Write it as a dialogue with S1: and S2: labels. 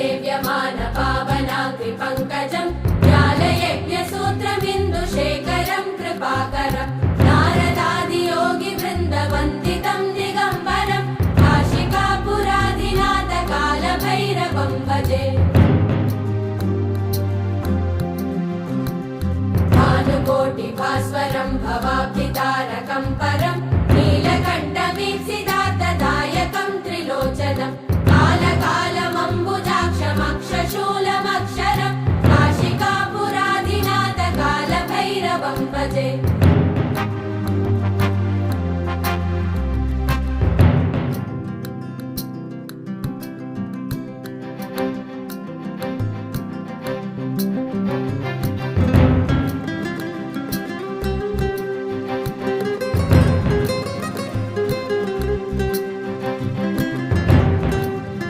S1: ेव्यमान पावनाग्निपङ्कजं जालयज्ञसूत्रमिन्दुशेखरं कृपाकर भजे। निगम्बरपुरादिनाथकालभैरवं भजेकोटिपास्वरं परम् day.